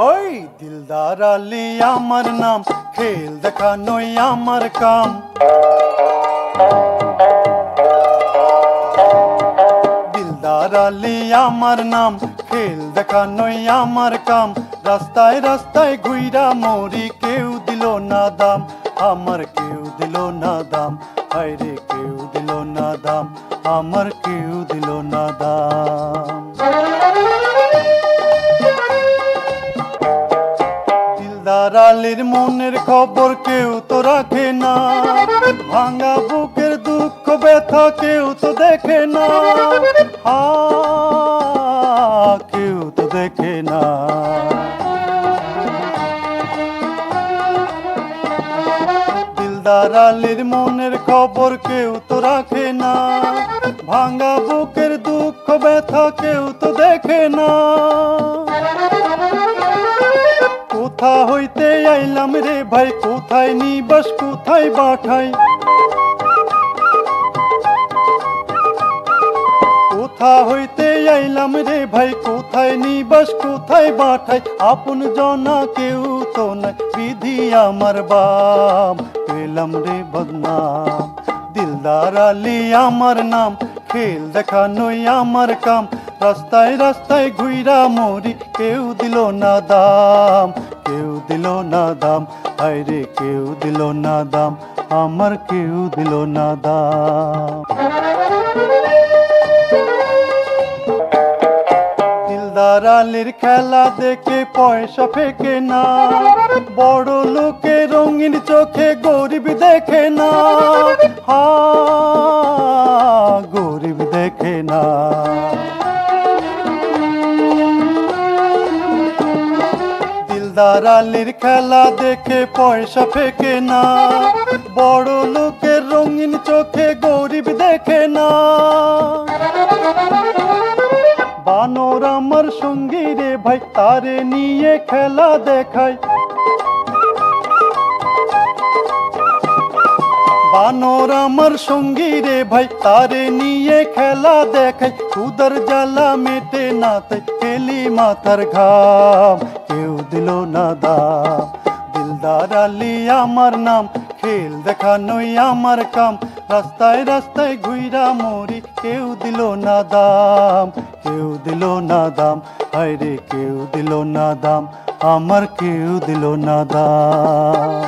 ওই দিলদার আলী, আমার নাম। খেল দেখানোই আমার কাম। দিলদার আলী, আমার নাম। খেল দেখানোই আমার কাম। রাস্তায় রাস্তায় ঘুইরা মরি, কেউ দিল না দাম। আমার কেউ দিল না দাম। হায়রে, কেউ দিল না দাম। আমার কেউ দিল না আলীর মনের খবর কেউ তো রাখে না। ভাঙা বুকের দুঃখ, ব্যথা কেউ তো দেখে না। কেউ তো দেখে না। দিলদার আলীর মনের খবর কেউ তো রাখে না। ভাঙা বুকের দুঃখ, ব্যথা কেউ তো দেখে না। আইলাম রে ভাই, কোথায় নিবাস, কোথায় বাঠাই কোথা হইতে আইলাম রে ভাই, কোথায় নিবাস, কোথায় বাঠাই আপন জনা কেউ তো নাই, বিধি আমার বাম পেলাম রে বদনাম, দিলদার আলী আমার নাম, খেল দেখানোই আমার কাম। রাস্তায় রাস্তায় ঘুইরা মরি, কেউ দিল না দাম। কেউ দিল না দাম, হায়রে কেউ দিল না দাম, আমার কেউ দিল না দাম। দিলদার খেলা দেখে পয়সা ফেকে না, বড় লোকে রঙিন চোখে গরিব দেখে না। হা দিলদার আলীর খেলা দেখে পয়সা ফেকে না। বড় লোকের রঙিন চোখে গরিব দেখে না। বানর আমার সঙ্গী রে ভাই, তারে নিয়ে খেলা দেখায় বানর আমার সঙ্গী রে ভাই, তারে নিয়ে খেলা দেখাই। কুদার জ্বালা মেটে না তাই খেলি মাথার ঘাম। কেউ দিল না দাম। দিলদার আলী আমার নাম, খেল দেখানোই আমার কাম। রাস্তায় রাস্তায় ঘুইরা মরি, কেউ দিল না দাম। কেউ দিল না দাম হায়রে কেউ দিল না দাম। আমার কেউ দিল না দাম।